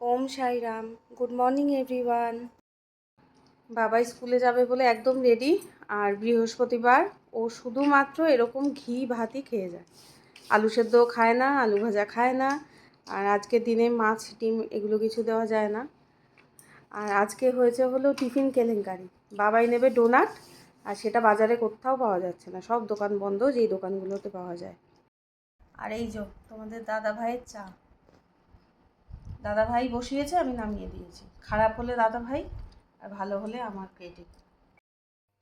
Om Sairam, good morning everyone. বাবা স্কুলে যাবে বলে একদম রেডি, আর বৃহস্পতিবার ও শুধুমাত্র এরকম ঘি ভাতই খেয়ে যায়। আলু সেদ্ধ খায় না, আলু ভাজা খায় না, আর আজকের দিনে মাছ, ডিম এগুলো কিছু দেওয়া যায় না। আর আজকে হয়েছে হলো টিফিন কেলেঙ্কারি। বাবাই নেবে ডোনাট, আর সেটা বাজারে কোথাও পাওয়া যাচ্ছে না, সব দোকান বন্ধ, যেই দোকানগুলোতে পাওয়া যায়। আর এই যে তোমাদের দাদা ভাইয়ের চা। দাদা ভাই বসিয়েছে, আমি নামিয়ে দিয়েছি। খারাপ হলে দাদা ভাই আর ভালো হলে আমার ক্রেডিট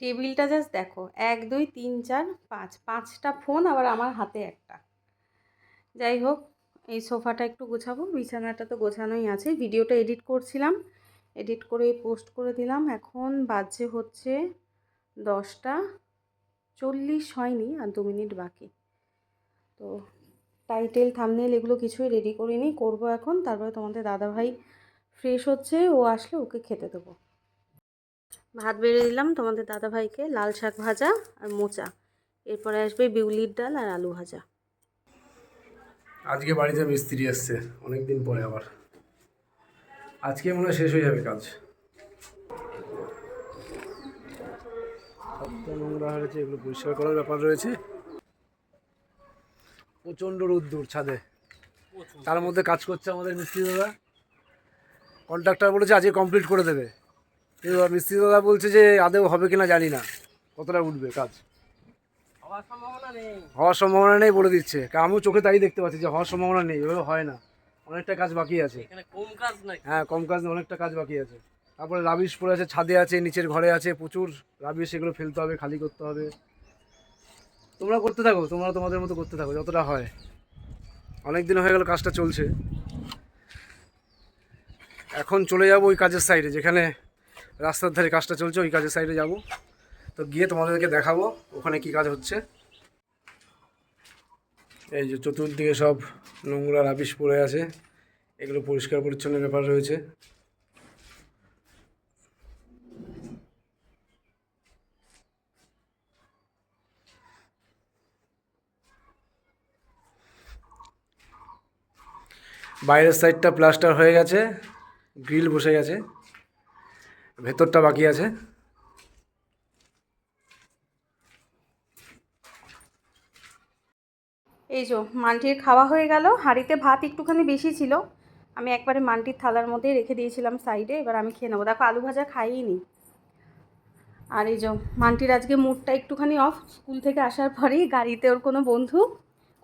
টেবিলটা জাস্ট দেখো, এক, দুই, তিন, চার, পাঁচ। পাঁচটা ফোন আবার আমার হাতে একটা। যাই হোক, এই সোফাটা একটু গোছাবো, বিছানাটা তো গোছানোই আছে। ভিডিওটা এডিট করছিলাম এডিট করে পোস্ট করে দিলাম। এখন বাজছে হচ্ছে দশটা চল্লিশ হয়নি, আর দু মিনিট বাকি। তো টাইটেল থামনেল এগুলো কিছুই রেডি করিনি করব এখন। তারপরে তোমাদের দাদাভাই ফ্রেশ হচ্ছে ও আসলে ওকে খেতে দেবো। ভাত বেড়ে দিলাম তোমাদের দাদাভাইকে লাল শাক ভাজা আর মোচা। এরপরে আসবে বিউলির ডাল আর আলু ভাজা। আজকে বাড়িতে মিস্ত্রি এসছে অনেক দিন পরে আবার। আজকে মনে হয় শেষ হয়ে যাবে কাজ। নোংরা হয়েছে এগুলো পরিষ্কার করার ব্যাপার রয়েছে। প্রচণ্ড রোদ্দুর ছাদে। তার মধ্যে কাজ করছে আমাদের মিস্ত্রি দাদা। কন্ট্রাক্টর বলেছে আজকে কমপ্লিট করে দেবে। এবার মিস্ত্রি দাদা বলছে যে আদেও হবে কিনা জানি না। কতটা উঠবে কাজ? হওয়ার সম্ভাবনা নেই। বলে দিচ্ছে। কারণ আমিও চোখে তাই দেখতে পাচ্ছি যে হওয়ার সম্ভাবনা নেই। এভাবে হয় না। অনেকটা কাজ বাকি আছে। হ্যাঁ কম কাজ না অনেকটা কাজ বাকি আছে। তারপরে রাবিশ পড়ে আছে ছাদে আছে নিচের ঘরে আছে প্রচুর রাবিশ এগুলো ফেলতে হবে খালি করতে হবে। তোমরা করতে থাকো, তোমরা তোমাদের মতো করতে থাকো, যতটা হয়। অনেক দিন হয়ে গেল কাজটা চলছে। এখন চলে যাব ওই কাজের সাইডে যেখানে রাস্তার ধারে কাজটা চলছে, ওই কাজের সাইডে যাব। তো গিয়ে তোমাদেরকে দেখাবো ওখানে কি কাজ হচ্ছে। এই যে চতুর্দিকে সব নোংরা রাবিশ পড়ে আছে। এগুলো পরিষ্কার পরিচ্ছন্ন ব্যাপার রয়েছে। বাইরের সাইডটা প্লাস্টার হয়ে গেছে, গ্রিল বসে গেছে, ভেতরটা বাকি আছে। এই যো মানটির খাওয়া হয়ে গেল, হাঁড়িতে ভাত একটুখানি বেশি ছিল। আমি একবারে মানটির থালার মধ্যে রেখে দিয়েছিলাম সাইডে, এবার আমি খেয়ে নেব। দেখো, আলু ভাজা খাইনি আর এই যো মানটির আজকে মুডটা একটুখানি অফ স্কুল থেকে আসার পরেই গাড়িতে ওর কোনো বন্ধু,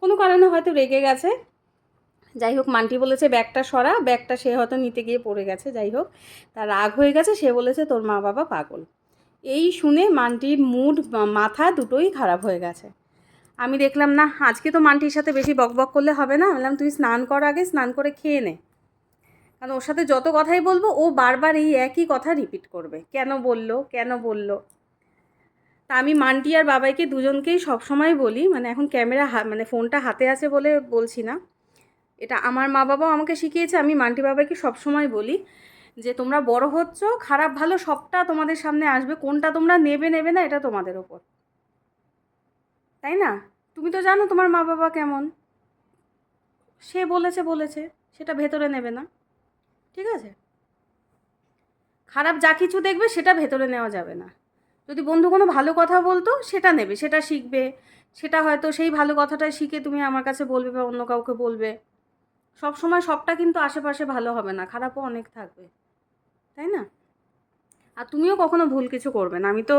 কোনো কারণে হয়তো রেগে গেছে। যাই হোক, মান্টি বলেছে, ব্যাগটা সরা, ব্যাগটা সে হয়তো নিতে গিয়ে পড়ে গেছে। যাই হোক, তার রাগ হয়ে গেছে, সে বলেছে, তোর মা বাবা পাগল। এই শুনে মান্টির মুড মাথা দুটোই খারাপ হয়ে গেছে। আমি দেখলাম, না, আজকে তো মান্টির সাথে বেশি বকবক করলে হবে না। বললাম, তুই স্নান কর আগে, স্নান করে খেয়ে নে। কারণ ওর সাথে যত কথাই বলব, ও বারবার এই একই কথা রিপিট করবে। কেন বলল কেন বলল? তা আমি মান্টি আর বাবাইকে দুজনকেই সবসময় বলি মানে এখন ক্যামেরা মানে ফোনটা হাতে আছে বলে বলছি না। এটা আমার মা বাবাও আমাকে শিখিয়েছে, আমি মান্টি বাবাকে সবসময় বলি যে তোমরা বড় হচ্ছ, খারাপ ভালো সবটা তোমাদের সামনে আসবে, কোনটা তোমরা নেবে নেবে না এটা তোমাদের ওপর। তাই না? তুমি তো জানো তোমার মা বাবা কেমন। সে বলেছে বলেছে, সেটা ভেতরে নেবে না। ঠিক আছে? খারাপ যা কিছু দেখবে সেটা ভেতরে নেওয়া যাবে না। যদি বন্ধু কোনো ভালো কথা বলতো, সেটা নেবে, সেটা শিখবে। সেটা হয়তো সেই ভালো কথাটা শিখে তুমি আমার কাছে বলবে বা অন্য কাউকে বলবে। সব সময় সবটা কিন্তু আশেপাশে ভালো হবে না, খারাপও অনেক থাকবে, তাই না? আর তুমিও কখনো ভুল কিছু করবে না, আমি তো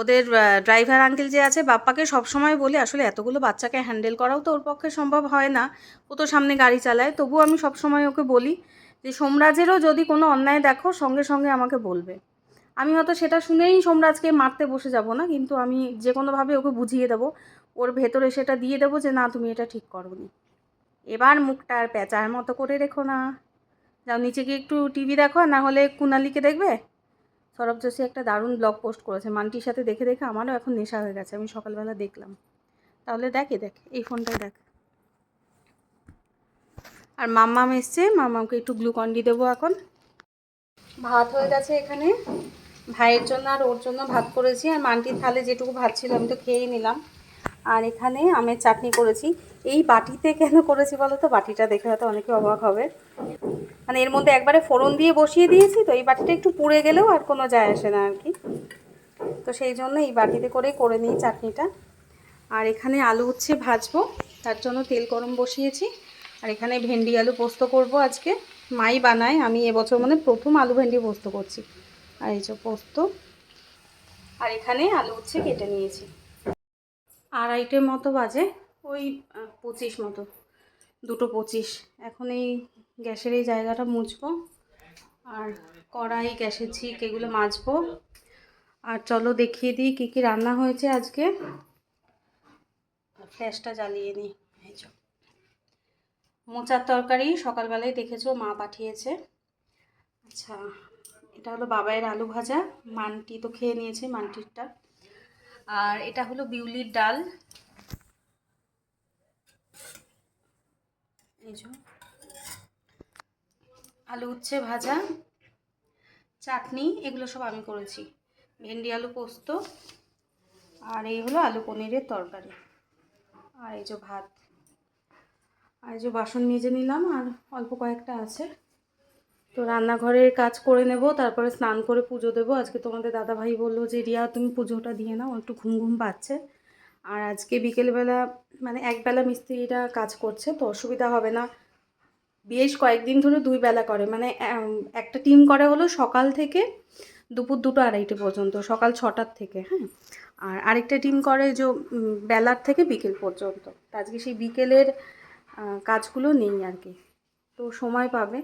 ওদের ড্রাইভার আঙ্কেল যে আছে, বাপ্পাকে সবসময় বলি, আসলে এতগুলো বাচ্চাকে হ্যান্ডেল করাও তো ওর পক্ষে সম্ভব হয় না, ও তো সামনে গাড়ি চালায়, তবুও আমি সবসময় ওকে বলি যে সোমরাজেরও যদি কোনো অন্যায় দেখো, সঙ্গে সঙ্গে আমাকে বলবে। আমি হয়তো সেটা শুনেই সোমরাজকে মারতে বসে যাব না, কিন্তু আমি যে কোনোভাবে ওকে বুঝিয়ে দেবো, ওর ভেতরে সেটা দিয়ে দেবো যে না, তুমি এটা ঠিক করোনি। এবার মুখটা আর পেঁচার মতো করে রেখো না। যাও নিচে গিয়ে একটু টিভি দেখো না হলে কুনালিকে দেখবে? সৌরভ যোশী একটা দারুণ ব্লগ পোস্ট করেছে। মানটির সাথে দেখে দেখে আমারও এখন নেশা হয়ে গেছে, আমি সকালবেলা দেখলাম। তাহলে দেখে দেখ, এই ফোনটাই দেখ। আর মাম্মাম এসছে, মাম্মামকে একটু গ্লুকন্ডি দেবো এখন। ভাত হয়ে গেছে এখানে। ভাইয়ের জন্য আর ওর জন্য ভাত করেছি। আর মানটির থালে যেটুকু ভাত ছিল আমি তো খেয়েই নিলাম। আর এখানে আমের চাটনি করেছি। এই বাটিতে কেন করেছি বলো তো? বাটিটা দেখে হয়তো অনেকে অবাক হবে। মানে এর মধ্যে একবারে ফোড়ন দিয়ে বসিয়ে দিয়েছি, তো এই বাটিটা একটু পুড়ে গেলেও আর কোনো যায় আসে না আর কি। তো সেই জন্য এই বাটিতে করেই করে নিই চাটনিটা। আর এখানে আলু উচ্ছে ভাজবো, তার জন্য তেল গরম বসিয়েছি। আর এখানে ভেন্ডি আলু পোস্ত করব আজকে। মাই বানায়, আমি এবছর মানে প্রথম আলু ভেন্ডি পোস্ত করছি। আর এই যে পোস্ত। আর এখানে আলু উচ্ছে কেটে নিয়েছি। আড়াইটে মতো বাজে, ওই পঁচিশ মতো, দুটো পঁচিশ। এখন এই গ্যাসের এই জায়গাটা মুছবো, আর কড়াই, গ্যাসের ঝিক এগুলো মাজবো। আর চলো দেখিয়ে দিই কী কী রান্না হয়েছে আজকে। ফ্ল্যাশটা জ্বালিয়ে নিই মোচার তরকারি সকালবেলায় দেখেছ, মা পাঠিয়েছে। আচ্ছা এটা হলো বাবাইয়ের আলু ভাজা। মানটি তো খেয়ে নিয়েছে, মানটিরটা। আর এটা হলো বিউলির ডাল। আলু উচ্ছে ভাজা, চাটনি, এগুলো সব আমি করেছি। ভেন্ডি, আলু পোস্ত, আর এই হলো আলু পনিরের তরকারি। আর এই যে ভাত। আর এই যে বাসন মেজে নিলাম, আর অল্প কয়েকটা আছে। তো রান্নাঘরের কাজ করে নেব, তারপরে স্নান করে পুজো দেবো। আজকে তোমাদের দাদা ভাই বলল যে, রিয়া, তুমি পুজোটা দিয়ে নাও, একটু ঘুম ঘুম পাচ্ছে। আর আজকে বিকেলবেলা মানে একবেলা মিস্ত্রিরা কাজ করছে, তো অসুবিধা হবে না। বেশ কয়েকদিন ধরে দুই বেলা করে মানে একটা টিম করে হলো সকাল থেকে দুপুর দুটো আড়াইটে পর্যন্ত, সকাল ছটার থেকে হ্যাঁ? আর আরেকটা টিম করে যে বেলার থেকে বিকেল পর্যন্ত। আজকে সেই বিকেলের কাজগুলো নেই আর কি। তো সময় পাবে।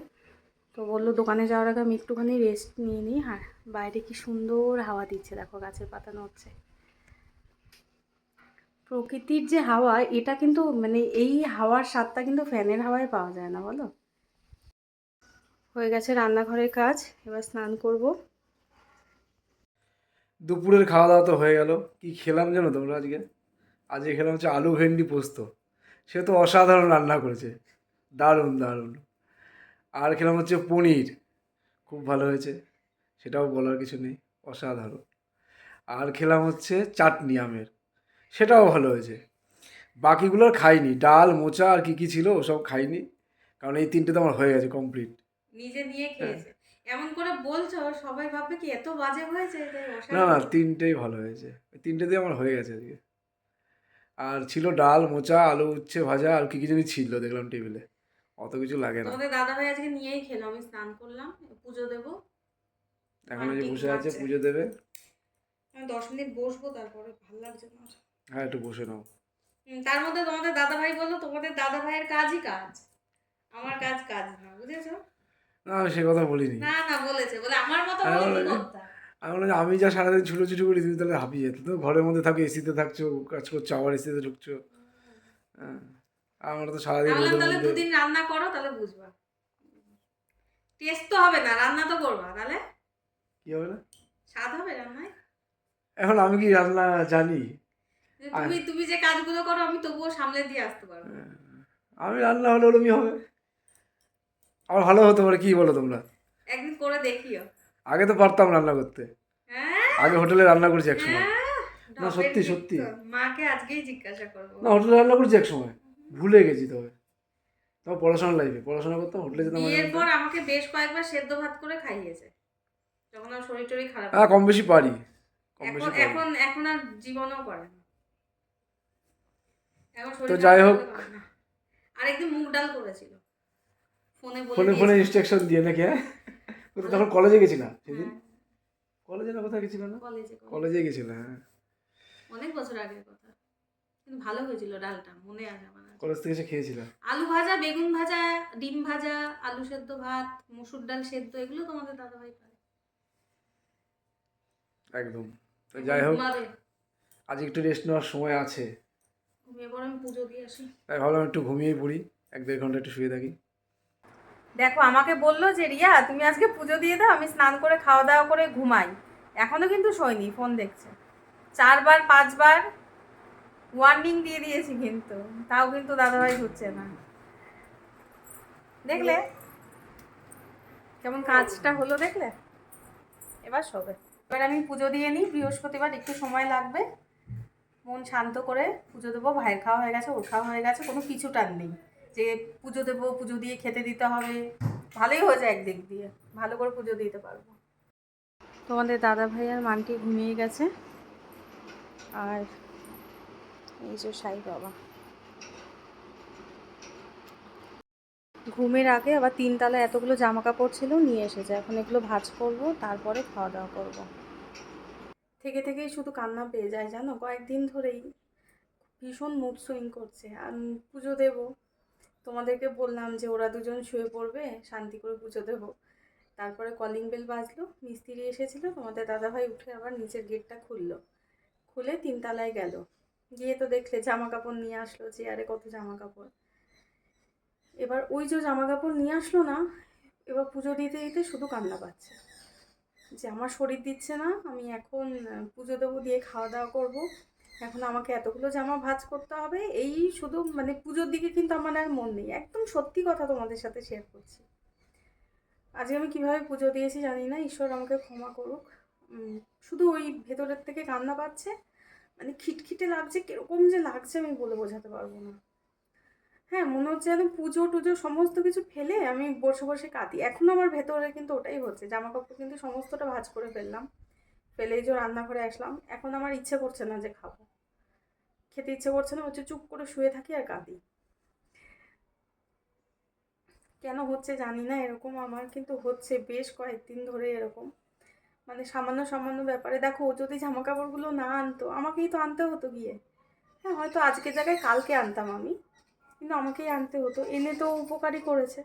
তো বলল দোকানে যাওয়ার আগে আমি একটুখানি রেস্ট নিয়ে নিই। আর বাইরে কি সুন্দর হাওয়া দিচ্ছে, দেখো গাছের পাতা নড়ছে প্রকৃতির যে হাওয়া, এটা কিন্তু মানে এই হাওয়ার স্বাদটা কিন্তু ফ্যানের হাওয়ায় পাওয়া যায় না, বলো? হয়ে গেছে রান্নাঘরের কাজ, এবার স্নান করব। দুপুরের খাওয়া দাওয়া তো হয়ে গেল। কি খেলাম জানো তোমরা আজকে? আজকে খেলাম হচ্ছে আলু ভেন্ডি পোস্ত। সে তো অসাধারণ রান্না করেছে। দারুণ দারুণ। আর খেলাম হচ্ছে পনির। খুব ভালো হয়েছে। সেটাও বলার কিছু নেই অসাধারণ। আর খেলাম হচ্ছে চাটনি আমের। সেটাও ভালো হয়েছে। বাকিগুলো আর খাইনি। ডাল মোচা আর কি কি ছিল ওসব খাইনি। কারণ এই তিনটে তো আমার হয়ে গেছে কমপ্লিট নিজে নিয়ে খেয়েছে। এমন করে বলছো সবাই ভাববে কি এত বাজে হয়েছে? না না তিনটেই ভালো হয়েছে। তিনটে দিয়ে আমার হয়ে গেছে আজকে। আর ছিল ডাল মোচা আলু উচ্ছে ভাজা আর কি কি জিনিস ছিল দেখলাম টেবিলে অত কিছু লাগে না। তোমাদের দাদা ভাই আজকে নিয়েই খেলো আমি স্নান করলাম পুজো দেবো। এখন যে বসে আছে। পুজো দেবে। আমি দশ মিনিট বসবো তারপরে ভালো লাগছে না। আর। হ্যাঁ একটু বসে নাও। হুম, তার মধ্যে তোমাদের দাদা ভাই বলল তোমাদের দাদা ভাইয়ের কাজই কাজ। আমার কাজ কাজ না বুঝেছ? না আমি সে কথা বলিনি। না না বলেছে বলে আমার মতো? আমি বললাম আমি যা সারাদিন ছুটোছুটি করি তুমি তাহলে হাঁপিয়ে যেত। তো ঘরের মধ্যে থাকো এসিতে থাকছো কাজ করছ আবার এসিতে ঢুকছো। হ্যাঁ। আমরা তো সারাদিন রোদের তাহলে মধ্যে দুদিন রান্না করো তাহলে বুঝবা। টেস্ট তো হবে না রান্না তো করবা তাহলে। কি হবে না? স্বাদ হবে রান্নায়? এখন আমি কি রান্না জানি? তুমি তুমি যে কাজগুলো করো আমি তবুও সামলে দিয়ে আসতে পারব। আমি রান্না হলে ওরমই হবে। আমার ভালো হতো পারে কি বলো তোমরা? একদিন করে দেখিও। আগে তো পারতাম রান্না করতে। হ্যাঁ? আগে হোটেলে রান্না করেছি এক সময়। হ্যাঁ, না, সত্যি, সত্যি। মাকে আজকেই জিজ্ঞাসা করব। না হোটেলে রান্না করেছি এক সময়। ভুলে গেছি তবে। তবে পড়াশোনার লাইফে পড়াশোনা করতাম হোটেলে যেতাম মাঝে বিয়ের মধ্যে। পর আমাকে বেশ কয়েকবার সেদ্ধ ভাত করে খাইয়েছে। যখন আমার শরীর টরীর খারাপ হ্যাঁ কম বেশি পারি। এখন এখন এখন আর জীবনেও করে না। তো যাই হোক। আরেকদিন মুগ ডাল করেছিল। ফোনে ফোনে। ইনস্ট্রাকশন দিয়ে নাকি হ্যাঁ? তখন কলেজে গেছিলাম সেদিন হ্যাঁ, কলেজে না কোথায় গেছিল না? কলেজে গেছিল হ্যাঁ। অনেক বছর আগের কথা। কিন্তু ভালো হয়েছিল ডালটা মনে আছে আমার। কলেজ থেকে এসে খেয়েছিলাম। আলু ভাজা বেগুন ভাজা ডিম ভাজা আলু সেদ্ধ ভাত মসুর ডাল সেদ্ধ এগুলো তোমাদের দাদা ভাই পারে একদম যাই হোক আজ একটু রেস্ট নেওয়ার সময় আছে। ঘুমিয়ে পরে আমি পুজো দিয়ে আসি। তাই ভাবলাম একটু ঘুমিয়েই পড়ি এক দেড় ঘণ্টা একটু শুয়ে থাকি। দেখো আমাকে বলল যে রিয়া তুমি আজকে পুজো দিয়ে দাও আমি স্নান করে খাওয়া দাওয়া করে ঘুমাই। এখনও কিন্তু শোয়নি ফোন দেখছে। চারবার পাঁচবার ওয়ার্নিং দিয়ে দিয়েছি কিন্তু। তাও কিন্তু দাদাভাই হচ্ছে না। দেখলে? কেমন কাজটা হলো দেখলে? এবার সবে। এবার আমি পুজো দিয়ে নিই, বৃহস্পতিবার একটু সময় লাগবে। মন শান্ত করে পুজো দেবো, ভাইয়ের খাওয়া হয়ে গেছে, ওর খাওয়া হয়ে গেছে, কোনো কিছু টান নেই। যে পুজো দেবো, পুজো দিয়ে খেতে দিতে হবে, ভালোই হয়ে যায় একদিক দিয়ে। ভালো করে পুজো দিতে পারব। তোমাদের দাদা ভাই আর মানটি ঘুমিয়ে গেছে। আর এই যে সাই বাবা। ঘুমের আগে আবার তিনতলা এতগুলো জামা কাপড় ছিল, নিয়ে এসেছে। এখন এগুলো ভাজ করব, তারপরে খাওয়া দাওয়া করব। থেকে থেকেই শুধু কান্না পেয়ে যায়, জানো? কয়েকদিন ধরেই ভীষণ মুড সুইং করছে। আর পুজো দেব। তোমাদেরকে বললাম যে ওরা দুজন শুয়ে পড়বে, শান্তি করে পুজো দেবো। তারপরে কলিং বেল বাজলো, মিস্ত্রি এসেছিল, তোমাদের দাদাভাই উঠে আবার নিচের গেটটা খুললো। খুলে তিনতলায় গেল। গিয়ে তো দেখলে জামা কাপড় নিয়ে আসলো, চেয়ারে কত জামা কাপড় এবার ওই যে জামা কাপড় নিয়ে আসলো না, এবার পুজো দিতে দিতে শুধু কান্না পাচ্ছে। যে আমার শরীর দিচ্ছে না, আমি এখন পুজো দেবো, দিয়ে খাওয়া দাওয়া করব। এখন আমাকে এতগুলো জামা ভাজ করতে হবে, এই শুধু মানে পুজোর দিকে কিন্তু আমার আর মন নেই। একদম সত্যি কথা তোমাদের সাথে শেয়ার করছি। আজকে আমি কীভাবে পুজো দিয়েছি জানি না, ঈশ্বর আমাকে ক্ষমা করুক। শুধু ওই ভেতরের থেকে কান্না পাচ্ছে। মানে খিটখিটে লাগছে, কীরকম যে লাগছে আমি বলে বোঝাতে পারব না। হ্যাঁ মনে হচ্ছে যেন পুজো টুজো সমস্ত কিছু ফেলে আমি বসে বসে কাঁদি। এখন আমার ভেতরে কিন্তু ওটাই হচ্ছে জামা কাপড় কিন্তু সমস্তটা ভাজ করে ফেললাম। ফেলেই যে রান্না রান্নাঘরে আসলাম, এখন আমার ইচ্ছে করছে না যে খাব। খেতে ইচ্ছে করছে না হচ্ছে চুপ করে শুয়ে থাকি আর কাঁদি। কেন হচ্ছে জানি না, এরকম আমার কিন্তু হচ্ছে বেশ কয়েকদিন ধরে এরকম। মানে সামান্য সামান্য ব্যাপারে দেখো ও যদি জামা কাপড়গুলো না আনতো, আমাকেই তো আনতে হতো গিয়ে। হ্যাঁ হয়তো আজকের জায়গায় কালকে আনতাম আমি, কিন্তু আমাকেই আনতে হতো। এনে তো উপকারই করেছে।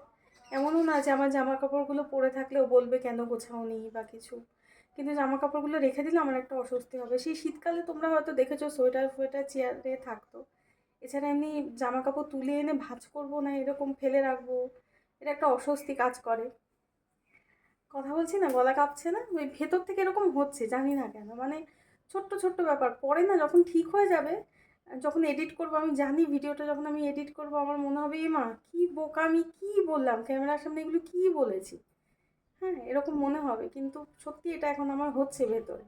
এমনও না যে আমার জামা কাপড়গুলো পরে থাকলে ও বলবে কেন গোছাওনি বা কিছু। কিন্তু জামা কাপড়গুলো রেখে দিলে আমার একটা অস্বস্তি হবে। সেই শীতকালে তোমরা হয়তো দেখেছ, সোয়েটার ফোয়েটার, চেয়ারে থাকতো। এছাড়া এমনি জামা কাপড় তুলে এনে ভাঁজ করব না, এরকম ফেলে রাখব, এটা একটা অস্বস্তি কাজ করে। কথা বলছি না, গলা কাঁপছে না? ওই ভেতর থেকে এরকম হচ্ছে, জানি না কেন। মানে ছোট্ট ছোট্ট ব্যাপার। পরে না যখন ঠিক হয়ে যাবে, যখন এডিট করব, আমি জানি ভিডিওটা যখন আমি এডিট করব, আমার মনে হবে, এ মা, কী বোকা আমি কী বললাম? ক্যামেরার সামনে এগুলো কী বলেছি? হ্যাঁ এরকম মনে হবে। কিন্তু সত্যি এটা এখন আমার হচ্ছে ভেতরে।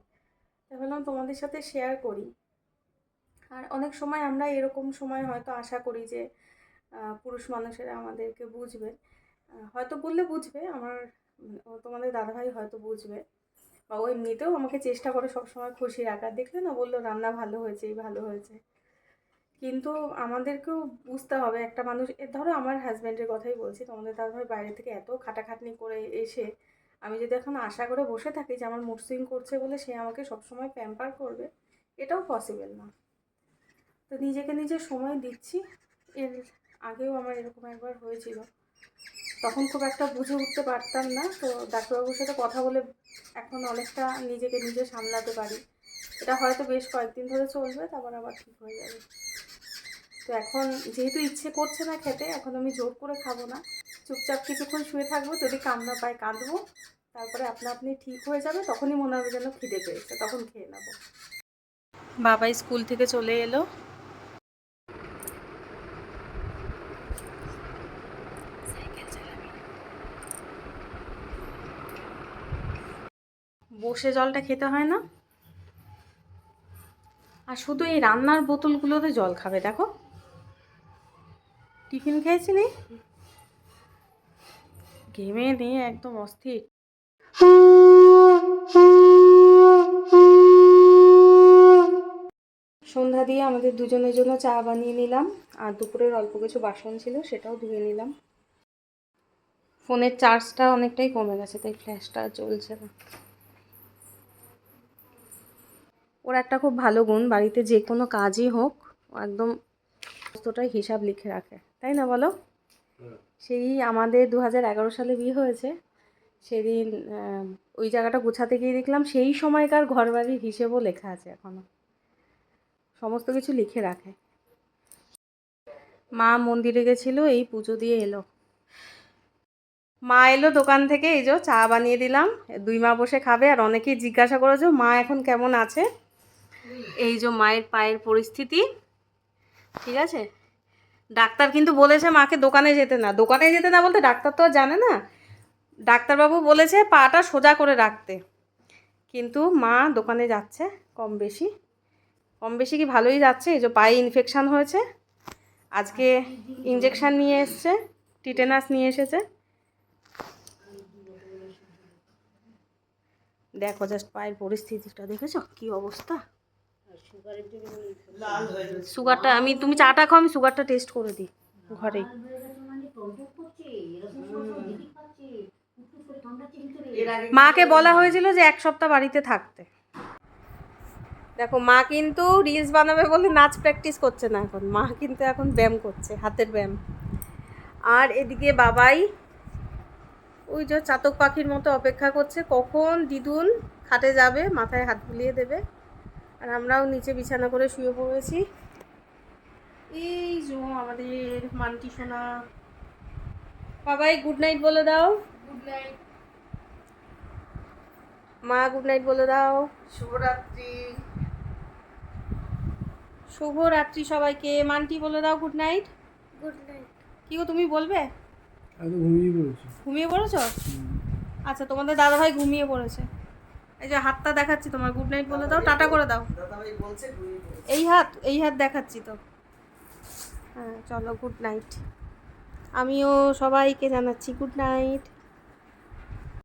তাই ভাবলাম তোমাদের সাথে শেয়ার করি। আর অনেক সময় আমরা এরকম সময় হয়তো আশা করি যে পুরুষ মানুষেরা আমাদেরকে বুঝবে। হয়তো বললে বুঝবে, আমার তোমাদের দাদাভাই হয়তো বুঝবে। বা ও এমনিতেও আমাকে চেষ্টা করে সবসময় খুশি রাখার দেখলে না, বলল, রান্না ভালো হয়েছে, এই ভালো হয়েছে। কিন্তু আমাদেরকেও বুঝতে হবে, একটা মানুষ ধরো আমার হাজব্যান্ডের কথাই বলছি, তোমাদের দাদাভাই বাইরে থেকে এত খাটাখাটনি করে এসে আমি যদি এখন আশা করে বসে থাকি যে আমার মুড করছে বলে সে আমাকে সবসময় প্যাম্পার করবে, এটাও পসিবল না। তো নিজেকে নিজে সময় দিচ্ছি। এর আগেও আমার এরকম একবার হয়েছিল। তখন খুব একটা বুঝে উঠতে পারতাম না। তো ডাক্তারবাবুর সাথে কথা বলে এখন অনেকটা নিজেকে নিজে সামলাতে পারি। এটা হয়তো বেশ কয়েকদিন ধরে চলবে, তারপর আবার ঠিক হয়ে যাবে। তো এখন যেহেতু ইচ্ছে করছে না খেতে, এখন আমি জোর করে খাব না। চুপচাপ কিছুক্ষণ শুয়ে থাকব, যদি কান্না পায় কাঁদবো, তারপরে আপনা আপনি ঠিক হয়ে যাবে, তখনই মনে হবে যেন খিদে পেয়েছে, তখন খেয়ে নেব। বাবা স্কুল থেকে চলে এলো। বসে জলটা খেতে হয় না। আর শুধু এই রান্নার বোতলগুলোতে জল খাবে, দেখো। টিফিন খেয়েছিলি? ঘেমে নিয়ে একদম অস্থির। সন্ধ্যা দিয়ে আমাদের দুজনের জন্য চা বানিয়ে নিলাম, আর দুপুরের অল্প কিছু বাসন ছিল সেটাও ধুয়ে নিলাম। ফোনের চার্জটা অনেকটাই কমে গেছে, তাই ফ্ল্যাশটা চলছে না। ওর একটা খুব ভালো গুণ, বাড়িতে যে কোনো কাজই হোক, একদম সমস্তটাই হিসাব লিখে রাখে। তাই না বলো? সেই আমাদের দু হাজার এগারো সালে বিয়ে হয়েছে। সেদিন ওই জায়গাটা গোছাতে গিয়ে দেখলাম সেই সময়কার ঘরবাড়ির হিসেবও লেখা আছে এখনও সমস্ত কিছু লিখে রাখে। মা মন্দিরে গেছিল, এই পুজো দিয়ে এলো। মা এলো দোকান থেকে, এই যে চা বানিয়ে দিলাম, দুই মা বসে খাবে, আর অনেকেই জিজ্ঞাসা করেছ, মা এখন কেমন আছে? এই যে মায়ের পায়ের পরিস্থিতি, ঠিক আছে? ডাক্তার কিন্তু বলেছে মাকে দোকানে যেতে না। দোকানে যেতে না বলতে ডাক্তার তো আর জানে না। ডাক্তারবাবু বলেছে পাটা সোজা করে রাখতে। কিন্তু মা দোকানে যাচ্ছে কম বেশি। কম বেশি কি ভালোই যাচ্ছে? এই যে পায়ে ইনফেকশান হয়েছে। আজকে ইঞ্জেকশান নিয়ে এসছে টিটেনাস নিয়ে এসেছে। দেখো জাস্ট পায়ের পরিস্থিতিটা, দেখেছ? কি অবস্থা? সুগারটা আমি তুমি চাটা খাও আমি সুগারটা টেস্ট করে দিই ঘরে। মাকে বলা হয়েছিল যে এক সপ্তাহ বাড়িতে থাকতে। দেখো মা কিন্তু রিলস বানাবে বলে নাচ প্র্যাকটিস করছে না এখন। মা কিন্তু এখন ব্যায়াম করছে হাতের ব্যায়াম। আর এদিকে বাবাই ওই যে চাতক পাখির মতো অপেক্ষা করছে কখন দিদুন খাটে যাবে মাথায় হাত বুলিয়ে দেবে। আর আমরাও নিচে বিছানা করে শুয়ে পড়েছি। এই জো আমাদের মান্টি সোনা। বাবাই গুড নাইট বলে দাও। গুড নাইট মা গুড নাইট বলে দাও। শুভরাত্রি। শুভ রাত্রি সবাইকে। মান্টি বলে দাও গুড নাইট গুড নাইট কি গো তুমি বলবে? আমি ঘুমিয়ে পড়েছি। ঘুমিয়ে পড়েছো? আচ্ছা তোমাদের দাদাভাই ঘুমিয়ে পড়েছে। এই যে হাতটা দেখাচ্ছি তোমার গুড নাইট বলে দাও, টাটা করে দাও। এই হাত এই হাত দেখাচ্ছি তো। হ্যাঁ চলো গুড নাইট আমিও সবাইকে জানাচ্ছি গুড নাইট